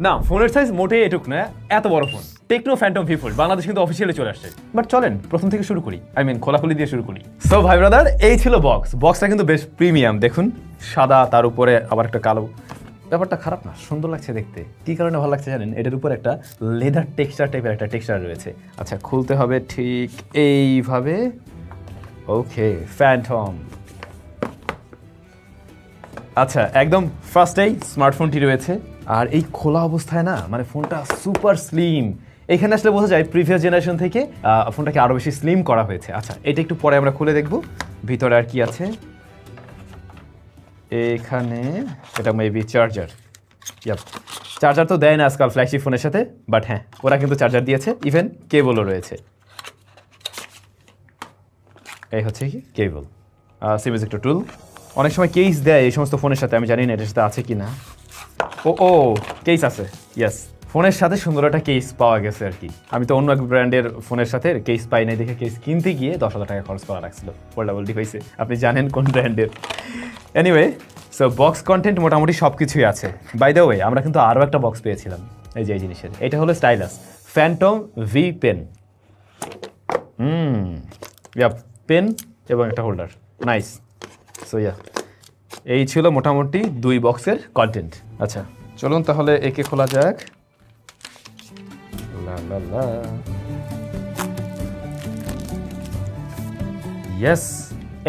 না, ফোনের সাইজ মোটেই এটুক না, এত বড় phone Tecno Phantom V Fold Bangladesh কিন্তু অফিসিয়ালি চলে আসছে। বাট চলেন, প্রথম থেকে শুরু করি। আই মিন খোলাখুলি দিয়ে শুরু করি। সো ভাই ব্রাদার এই ছিল বক্স বক্সটা কিন্তু বেশ প্রিমিয়াম দেখুন। সাদা, তার উপরে আবার একটা কালো। ব্যাপারটা খারাপ না, সুন্দর লাগছে দেখতে। কি কারণে ভালো লাগছে জানেন? এটার উপর একটা লেদার টেক্সচার টাইপের একটা টেক্সচার রয়েছে। আচ্ছা খুলতে হবে ঠিক এইভাবে। ওকে ফ্যান্টম আচ্ছা একদম ফার্স্টেই স্মার্টফোনটি রয়েছে। আর এই খোলা অবস্থায় না মানে ফোনটা সুপার স্লিম এখানে আসলে বোঝা যায় প্রিভিয়াস জেনারেশন থেকে ফোনটাকে আরও বেশি স্লিম করা হয়েছে। আচ্ছা এটা একটু পরে আমরা খুলে দেখব, ভিতরে আর কি আছে। এখানে, এটা মেবি চার্জার চার্জার তো দেয় না আজকাল ফ্ল্যাগশিপ ফোনের সাথে বাট হ্যাঁ ওরা কিন্তু চার্জার দিয়েছে ইভেন কেবলও রয়েছে। এই হচ্ছে কি? কেবল সিমিজ একটু টুল অনেক সময় কেস দেয় এই সমস্ত ফোনের সাথে, আমি জানি না এটার সাথে আছে কি না ও ও কেস আছে। ইয়েস ফোনের সাথে সুন্দর একটা কেস পাওয়া গেছে আর কি। আমি তো অন্য এক ব্র্যান্ডের ফোনের সাথে কেস পাই নাই দেখে কেস কিনতে গিয়ে দশ হাজার টাকা খরচ করা লাগছিল। ফোল্ডাবল ডিভাইসে আপনি জানেন কোন ব্র্যান্ডের এনিওয়ে সো বক্স কন্টেন্ট মোটামুটি সব কিছুই আছে। বাই দ্য ওয়ে আমরা কিন্তু আরও একটা বক্স পেয়েছিলাম এই যে, এই জিনিসের। এটা হলো stylus Phantom V pen hmm yeah pen এবং একটা হোল্ডার নাইস সো ইয়া এই ছিল মোটামুটি দুই বক্সের কন্টেন্ট আচ্ছা চলুন তাহলে একে খোলা যাক। ইয়েস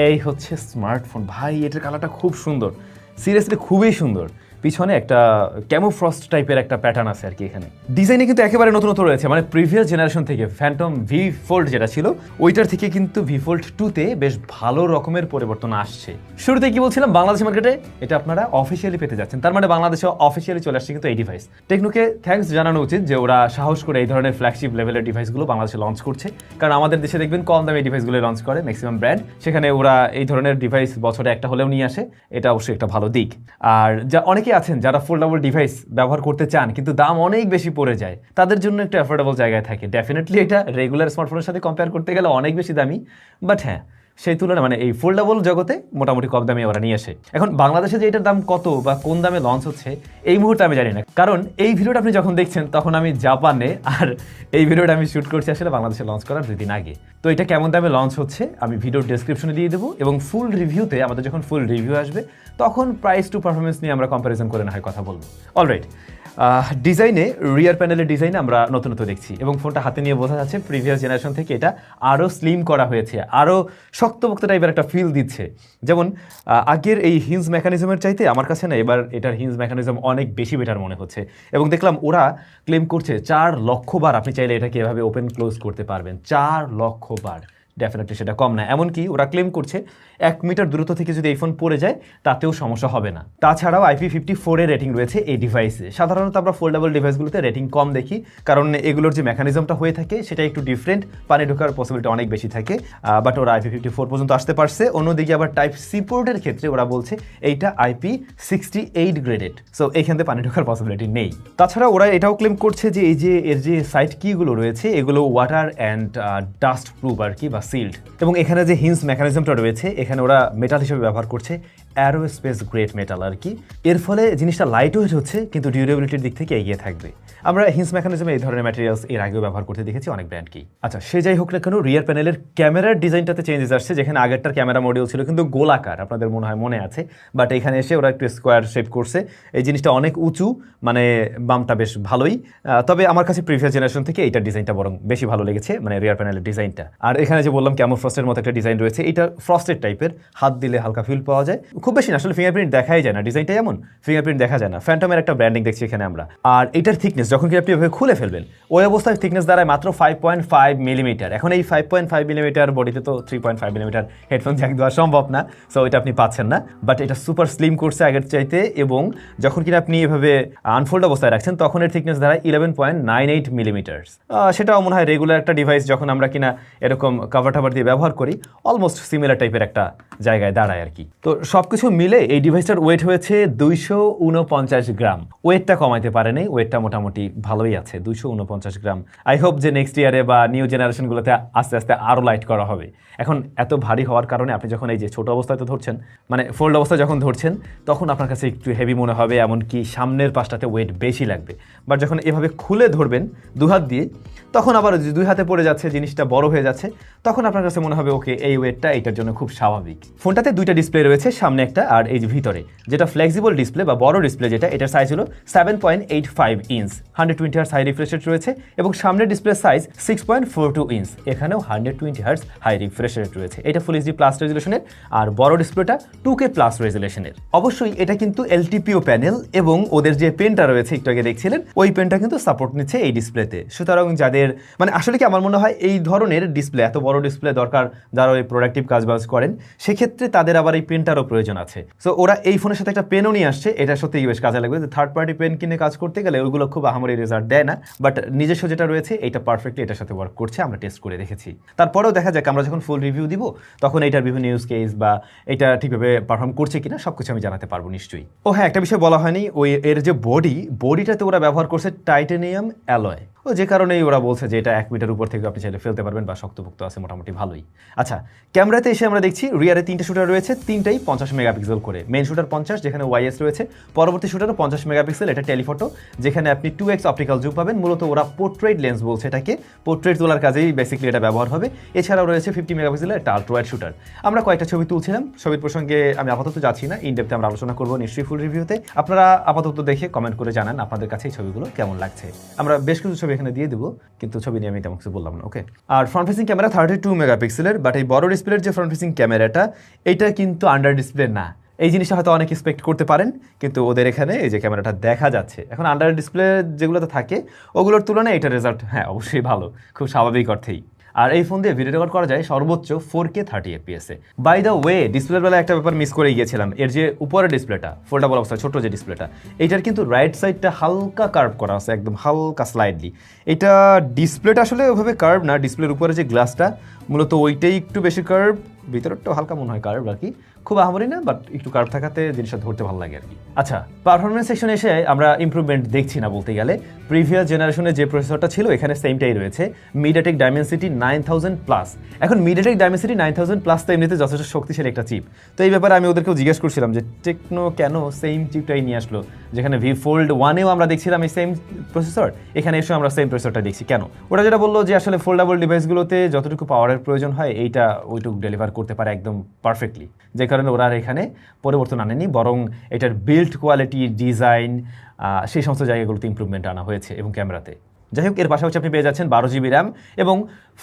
এই হচ্ছে স্মার্টফোন ভাই, এটার কালারটা খুব সুন্দর। সিরিয়াসলি খুবই সুন্দর। পিছনে একটা ক্যামোফ্রস্ট টাইপের একটা প্যাটার্ন আছে আর কি এখানে। ডিজাইনে কিন্তু একেবারে নতুন নতুন রয়েছে মানে প্রিভিয়াস জেনারেশন থেকে ফ্যান্টম ভি ফোল্ড যেটা ছিল, ওইটার থেকে কিন্তু ভি ফোল্ড টুতে বেশ ভালো রকমের পরিবর্তন আসছে। শুরুতে কি বলছিলাম, বাংলাদেশ মার্কেটে এটা আপনারা অফিসিয়ালি পেতে যাচ্ছেন। তার মানে বাংলাদেশে অফিসিয়ালি চলে আসছে কিন্তু এই ডিভাইস টেকনোকে থ্যাঙ্কস জানানো উচিত যে ওরা সাহস করে এই ধরনের ফ্ল্যাগশিপ লেভেলের ডিভাইসগুলো বাংলাদেশে লঞ্চ করছে। কারণ আমাদের দেশে দেখবেন কম দামে এই ডিভাইসগুলো লঞ্চ করে ম্যাক্সিমাম ব্র্যান্ড সেখানে ওরা এই ধরনের ডিভাইস বছরে একটা হলেও নিয়ে আসে। এটা অবশ্যই একটা ভালো দিক। আর যা অনেকেই আছেন যারা ফোল্ডেবল ডিভাইস ব্যবহার করতে চান, কিন্তু দাম অনেক বেশি পড়ে যায়, তাদের জন্য একটা অ্যাফোর্ডেবল জায়গায় থাকে। ডেফিনেটলি এটা রেগুলার স্মার্টফোনের সাথে কম্পেয়ার করতে গেলে অনেক বেশি দামি বাট হ্যাঁ সেই তুলনায় মানে এই ফোল্ডেবল জগতে মোটামুটি কম দামে ওরা নিয়ে আসে। এখন বাংলাদেশে যে এটার দাম কত বা কোন দামে লঞ্চ হচ্ছে, এই মুহূর্তে আমি জানি না। কারণ এই ভিডিওটা আপনি যখন দেখছেন, তখন আমি জাপানে আর এই ভিডিওটা আমি শুট করছি আসলে বাংলাদেশে লঞ্চ করার দুই দিন আগে। তো এটা কেমন দামে লঞ্চ হচ্ছে, আমি ভিডিও ডেসক্রিপশনে দিয়ে দেবো এবং ফুল রিভিউতে আমাদের যখন ফুল রিভিউ আসবে, তখন প্রাইস টু পারফরমেন্স নিয়ে আমরা কম্প্যারিজন করে না হয় কথা বলব। অলরাইট ডিজাইনে রিয়ার প্যানেলের ডিজাইনে আমরা নতুনত্ব দেখছি এবং ফোনটা হাতে নিয়ে বোঝা যাচ্ছে প্রিভিয়াস জেনারেশন থেকে এটা আরও স্লিম করা হয়েছে আরও শক্তপোক্ত টাইপের একটা ফিল দিচ্ছে। যেমন আগের এই হিন্স মেকানিজমের চাইতে আমার কাছে না, এবার এটার হিন্স মেকানিজম অনেক বেশি বেটার মনে হচ্ছে। এবং দেখলাম ওরা ক্লেম করছে, চার লক্ষ বার আপনি চাইলে এটাকে এভাবে ওপেন ক্লোজ করতে পারবেন। চার লক্ষ বার। ডেফিনেটলি সেটা কম না। এমনকি ওরা ক্লেম করছে, এক মিটার দূরত্ব থেকে যদি এই ফোন পড়ে যায়, তাতেও সমস্যা হবে না। তাছাড়াও আইপি ফিফটি ফোরের রেটিং রয়েছে এই ডিভাইসে সাধারণত আমরা ফোল্ডেবল ডিভাইসগুলোতে রেটিং কম দেখি, কারণ এগুলোর যে মেকানিজমটা হয়ে থাকে সেটা একটু ডিফারেন্ট পানি ঢোকার পসিবিলিটি অনেক বেশি থাকে বাট ওরা আইপি ফিফটি ফোর পর্যন্ত আসতে পারছে। অন্যদিকে আবার টাইপ সি পোর্টের ক্ষেত্রে ওরা বলছে, এইটা IP sixty eight graded so এইখান থেকে পানি ঢোকার পসিবিলিটি নেই। তাছাড়া ওরা এটাও ক্লেম করছে যে, এই যে, এর যে সাইট কিগুলো রয়েছে, এগুলো ওয়াটার অ্যান্ড ডাস্ট প্রুফ আর কি, বা সিল্ড এবং এখানে যে হিন্স মেকানিজমটা রয়েছে এখানে ওরা মেটাল হিসেবে ব্যবহার করছে। অ্যারো স্পেস গ্রেট মেটাল আর কি। এর ফলে জিনিসটা লাইট ওয়েট হচ্ছে, কিন্তু ডিউরেবিলিটির দিক থেকে এগিয়ে থাকবে। আমরা হিন্স মেকানিজমে এই ধরনের ম্যাটেরিয়ালস এর আগেও ব্যবহার করতে দেখেছি, অনেক ব্র্যান্ডকেই আচ্ছা সে যাই হোক না কেন রিয়ার প্যানেলের ক্যামেরার ডিজাইনটাতে চেঞ্জেস আসছে, যেখানে আগেরটার ক্যামেরা মডিউল ছিল কিন্তু গোলাকার, আপনাদের মনে হয় মনে আছে। বাট এখানে এসে ওরা একটু স্কোয়ার শেপ করছে। এই জিনিসটা অনেক উঁচু মানে বামটা বেশ ভালোই। তবে আমার কাছে প্রিভিয়াস জেনারেশন থেকে এইটার ডিজাইনটা বরং বেশি ভালো লেগেছে মানে রিয়ার প্যানেলের ডিজাইনটা আর এখানে যে বললাম ক্যামো ফ্রস্টের মতো একটা ডিজাইন রয়েছে, এটা ফ্রস্টের টাইপের হাত দিলে হালকা ফিল পাওয়া যায়। খুব বেশি না, আসলে ফিঙ্গারপ্রিন্ট দেখাই যায় না ডিজাইনটা এমন ফিঙ্গারপ্রিন্ট দেখা যায় না। ফ্যান্টমের একটা ব্র্যান্ডিং দেখছি এখানে আমরা। আর এটার থিকনেস যখন কি আপনি এভাবে খুলে ফেলবেন, ওই অবস্থায় থিকনেস দাঁড়ায় মাত্র ফাইভ পয়েন্ট ফাইভ মিলিমিটার এখন এই ফাইভ পয়েন্ট ফাইভ মিলিমিটার বডিতে তো three point five millimetre headphone jack দেওয়া সম্ভব না সো এটা আপনি পাচ্ছেন না। বাট এটা সুপার স্লিম করছে আগের চাইতে এবং যখন কিনা আপনি এভাবে আনফোল্ড অবস্থায় রাখছেন, তখন এর থিকনেস দাঁড়ায় eleven point nine eight millimetres সেটাও মনে হয় রেগুলার একটা ডিভাইস যখন আমরা কিনা এরকম কাভার টাভার দিয়ে ব্যবহার করি অলমোস্ট সিমিলার টাইপের একটা জায়গায় দাঁড়ায় আর কি। তো সব সবকিছু মিলে এই ডিভাইসটার ওয়েট হয়েছে দুইশো উনপঞ্চাশ গ্রাম। ওয়েটটা কমাইতে পারেনি ওয়েটটা মোটামুটি ভালোই আছে, দুইশো উনপঞ্চাশ গ্রাম। আই হোপ যে নেক্সট ইয়ারে বা নিউ জেনারেশনগুলোতে আস্তে আস্তে আরও লাইট করা হবে। এখন এত ভারী হওয়ার কারণে আপনি যখন এই যে ছোট অবস্থায় তো ধরছেন মানে ফোল্ড অবস্থায় যখন ধরছেন, তখন আপনার কাছে একটু হেভি মনে হবে, এমনকি সামনের পাশটাতে ওয়েট বেশি লাগবে। বাট যখন এভাবে খুলে ধরবেন দু হাত দিয়ে, তখন আবার দুই হাতে পড়ে যাচ্ছে, জিনিসটা বড় হয়ে যাচ্ছে, তখন আপনার কাছে মনে হবে ওকে এই ওয়েটটা এটার জন্য খুব স্বাভাবিক। ফোনটাতে দুইটা ডিসপ্লে রয়েছে, সামনে একটা আর এই ভিতরে, যেটা ফ্লেক্সিবল ডিসপ্লে বা বড় ডিসপ্লে যেটা, এটার সাইজ হলো seven point eight five inch hundred twenty hertz high refresh rate রয়েছে এবং সামনের display size six point four two inch এখানেও hundred twenty hertz high refresh rate রয়েছে। এটা ফুল এইচডি প্লাস রেজুলেশনের আর বড় ডিসপ্লেটা টু কে প্লাস রেজুলেশনের অবশ্যই এটা কিন্তু এলটিপিও প্যানেল এবং ওদের যে পেনটা রয়েছে, একটু আগে দেখছিলেন, ওই পেনটা কিন্তু সাপোর্ট নিচ্ছে এই ডিসপ্লেতে সুতরাং যাদের মানে আসলে কি আমার মনে হয় এই ধরনের ডিসপ্লে এত বড় ডিসপ্লে দরকার যারা ওই প্রোডাক্টিভ কাজবাজ করেন, সেক্ষেত্রে তাদের আবার এই পেনটারও প্রয়োজন আছে। সো ওরা এই ফোনের সাথে একটা পেনও নিয়ে আসছে। এটা সত্যিই বেশ কাজে লাগবে। যে থার্ড পার্টি পেন কিনে কাজ করতে গেলে ওইগুলো খুব আহামরি রেজাল্ট দেয় না। বাট নিজস্ব যেটা রয়েছে, এটা পারফেক্টলি এটার সাথে ওয়ার্ক করছে। আমরা টেস্ট করে দেখেছি। তারপরেও দেখা যাক, আমরা যখন ফুল রিভিউ দিব, তখন এটার বিভিন্ন ইউজ কেস বা এটা ঠিকভাবে পারফর্ম করছে কিনা সব কিছু আমি জানাতে পারব নিশ্চয়ই। ও হ্যাঁ একটা বিষয় বলা হয়নি, ওই এর যে বডি বডিটাতে ওরা ব্যবহার করছে টাইটেনিয়াম অ্যালয় ও যে কারণেই ওরা বলছে যে এটা এক মিটার উপর থেকে আপনি চাইলে ফেলতে পারবেন বা শক্তপোক্ত আছে মোটামুটি ভালোই। আচ্ছা ক্যামেরাতে এসে আমরা দেখছি রিয়ারে তিনটে শুটার রয়েছে, তিনটাই পঞ্চাশ মেগাপিক্সেল করে। মেন শুটার পঞ্চাশ, যেখানে ওয়াইএস রয়েছে। পরবর্তী শুটারও পঞ্চাশ মেগাপিক্সেল এটা টেলিফটো যেখানে আপনি টু এক্স অপটিক্যাল জুম পাবেন। মূলত ওরা পোর্ট্রেট লেন্স বলছে এটাকে। পোর্ট্রেট তোলার কাজেই বেসিক্যালি এটা ব্যবহার হবে। এছাড়াও রয়েছে ফিফটি মেগাপিক্সেলের একটা আলট্রোয়াইড শুটার আমরা কয়েকটা ছবি তুলছিলাম। ছবির প্রসঙ্গে আমি আপাতত যাচ্ছি না। ইনডেপথে আমরা আলোচনা করব নিশ্চয়ই ফুল রিভিউতে আপনারা আপাতত দেখে কমেন্ট করে জানান আপনাদের কাছে এই ছবিগুলো কেমন লাগছে। আমরা বেশ কিছু ছবি এখানে দিয়ে দেবো, কিন্তু ছবি নিয়ে আমি তেমন বললাম না ওকে আর front facing camera thirty two মেগাপিক্সেলের বাট এই বড় ডিসপ্লের যে ফ্রন্ট ফেসিং ক্যামেরাটা এটা কিন্তু আন্ডার ডিসপ্লে না। এই জিনিসটা হয়তো অনেক এক্সপেক্ট করতে পারেন, কিন্তু ওদের এখানে এই যে ক্যামেরাটা দেখা যাচ্ছে। এখন আন্ডার ডিসপ্লে যেগুলোতে থাকে, ওগুলোর তুলনায় এটা রেজাল্ট হ্যাঁ অবশ্যই ভালো, খুব স্বাভাবিক অর্থেই। আর এই ফোন দিয়ে ভিডিও রেকর্ড করা যায় সর্বোচ্চ ফোর কে থার্টি এফপিএসে বাই দ্য ওয়ে ডিসপ্লের বেলা একটা ব্যাপার মিস করে গিয়েছিলাম। এর যে উপরের ডিসপ্লেটা ফোল্ডাবল অবস্থা ছোট যে ডিসপ্লেটা এইটার কিন্তু রাইট সাইডটা হালকা কার্ভ করা আছে, একদম হালকা স্লাইডলি এটা ডিসপ্লেটা আসলে ওইভাবে কার্ভ না ডিসপ্লের উপরে যে গ্লাসটা মূলত ওইটাই একটু বেশি কার্ভ ভিতরটাও হালকা মনে হয় কার্ভ আর কি। খুব আহামরি না বাট একটু কার্ভ থাকাতে জিনিসটা ধরতে ভালো লাগে আর কি। আচ্ছা পারফরমেন্স সেকশনে এসে আমরা ইমপ্রুভমেন্ট দেখছি না বলতে গেলে। প্রিভিয়াস জেনারেশনে যে প্রসেসরটা ছিল, এখানে সেমটাই রয়েছে। MediaTek Dimensity nine thousand plus এখন MediaTek Dimensity nine thousand plus তো এমনিতে যথেষ্ট শক্তিশালী একটা চিপ তো এই ব্যাপারে আমি ওদেরকেও জিজ্ঞেস করছিলাম যে টেকনো কেন সেম চিপটাই নিয়ে আসলো? যেখানে ভি ফোল্ড ওয়ানেও আমরা দেখছিলাম এই সেম প্রসেসর এখানে এসে আমরা সেম প্রসেসরটা দেখছি। কেন? ওরা যেটা বলল যে, আসলে ফোল্ডাবল ডিভাইসগুলোতে যতটুকু পাওয়ারের প্রয়োজন হয়, এইটা ওইটুকু ডেলিভার করতে পারে একদম পারফেক্টলি যে কারণে ওরা এখানে পরিবর্তন আনেনি, বরং এটার বিল্ড কোয়ালিটি ডিজাইন সেই সমস্ত জায়গাগুলোতে ইম্প্রুভমেন্ট আনা হয়েছে এবং ক্যামেরাতে যাই হোক, এর পাশাপাশি আপনি পেয়ে যাচ্ছেন বারো জিবি র্যাম এবং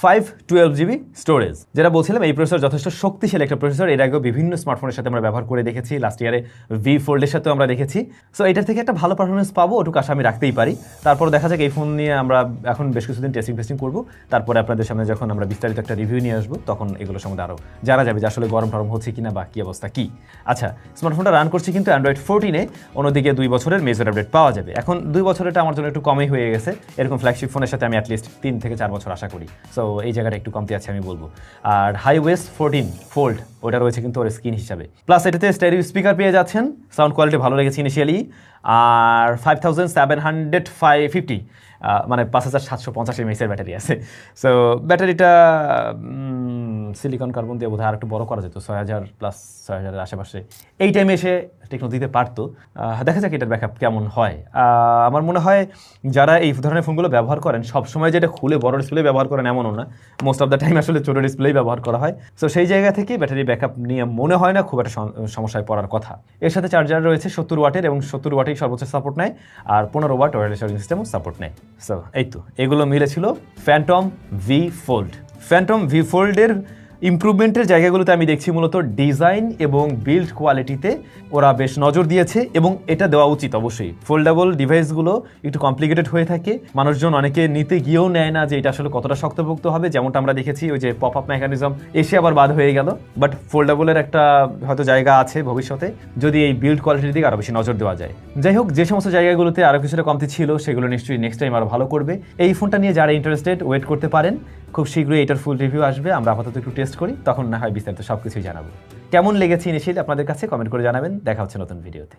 ফাইভ টুয়েলভ জিবি স্টোরেজ যেটা বলছিলাম, এই প্রসেসর যথেষ্ট শক্তিশালী একটা প্রসেসর এর আগেও বিভিন্ন স্মার্টফোনের সাথে আমরা ব্যবহার করে দেখেছি। লাস্ট ইয়ারে ভি ফোল্ডের সাথেও আমরা দেখেছি। সো এটার থেকে একটা ভালো পারফরমেন্স পাবো, ওটুকু আশা আমি রাখতেই পারি। তারপর দেখা যাক, এই ফোন নিয়ে আমরা এখন বেশ কিছুদিন টেস্টিং ফেস্টিং করব। তারপরে আপনাদের সামনে যখন আমরা বিস্তারিত একটা রিভিউ নিয়ে আসব, তখন এগুলো সম্বন্ধে আরও জানা যাবে যে আসলে গরম টরম হচ্ছে কিনা বা কী অবস্থা, কী। আচ্ছা স্মার্টফোনটা রান করছি কিন্তু অ্যান্ড্রয়েড ফোরটিনে অন্যদিকে দুই বছরের মেজর আপডেট পাওয়া যাবে। এখন দুই বছরেরটা আমার জন্য একটু কমই হয়ে গেছে। এরকম ফ্ল্যাগশিপ ফোনের সাথে আমি অ্যাটলিস্ট তিন থেকে চার বছর আশা করি। সো এই জায়গাটা একটু কমতি আছে, আমি বলব। আর হাই ওয়েস্ট ফোরটিন ফোল্ড ওটা রয়েছে কিন্তু ওর স্ক্রিন হিসাবে। প্লাস এটাতে স্টেরিও স্পিকার পেয়ে যাচ্ছেন। সাউন্ড কোয়ালিটি ভালো লেগেছে ইনিশিয়ালি আর five thousand seven hundred fifty fifty মানে পাঁচ হাজার সাতশো পঞ্চাশ এমএসের ব্যাটারি আছে। সো ব্যাটারিটা সিলিকন কার্বন দিয়ে বোধহয় আর একটু বড় করা যেত, ছয় হাজার প্লাস ছয় হাজারের আশেপাশে। এই টাইমে এসে টেকনো দিতে পারতো। দেখা যাক এটার ব্যাকআপ কেমন হয়। আমার মনে হয় যারা এই ধরনের ফোনগুলো ব্যবহার করেন, সবসময় যেটা খুলে বড় ডিসপ্লে ব্যবহার করেন এমনও না। মোস্ট অফ দ্য টাইম আসলে ছোটো ডিসপ্লেই ব্যবহার করা হয়। সো সেই জায়গা থেকে ব্যাটারি ব্যাকআপ নিয়ে মনে হয় না, খুব একটা সমস্যায় পড়ার কথা। এর সাথে চার্জার রয়েছে সত্তর ওয়াটের এবং সত্তর ওয়াটেই সর্বোচ্চ সাপোর্ট নেয়, আর পনেরো ওয়াট ওয়ারলেস চার্জিং সিস্টেমও সাপোর্ট নেয়। সো এই তো। এগুলো মিলেছিল Phantom V Fold Phantom V ফোল্ডের ইমপ্রুভমেন্টের জায়গাগুলোতে আমি দেখছি মূলত ডিজাইন এবং বিল্ড কোয়ালিটিতে ওরা বেশ নজর দিয়েছে এবং এটা দেওয়া উচিত অবশ্যই। ফোল্ডেবল ডিভাইসগুলো একটু কমপ্লিকেটেড হয়ে থাকে। মানুষজন অনেকে নিতে গিয়েও নেয় না যে এটা আসলে কতটা শক্তপোক্ত হবে। যেমনটা আমরা দেখেছি ওই যে পপ আপ মেকানিজম এসে আবার বাদ হয়ে গেল। বাট ফোল্ডেবলের একটা হয়তো জায়গা আছে ভবিষ্যতে যদি এই বিল্ড কোয়ালিটির দিকে আরও বেশি নজর দেওয়া যায়। যাই হোক, যে সমস্ত জায়গাগুলোতে আরও কিছুটা কমতি ছিল, সেগুলো নিশ্চয়ই নেক্সট টাইম আরও ভালো করবে। এই ফোনটা নিয়ে যারা ইন্টারেস্টেড ওয়েট করতে পারেন। খুব শীঘ্রই এটার ফুল রিভিউ আসবে, আমরা আপাতত একটু টেস্ট করি, তখন না হয় বিস্তারিত সব কিছুই জানাব। কেমন লেগেছে ইনিশিয়াল আপনাদের কাছে? কমেন্ট করে জানাবেন, দেখা হচ্ছে নতুন ভিডিওতে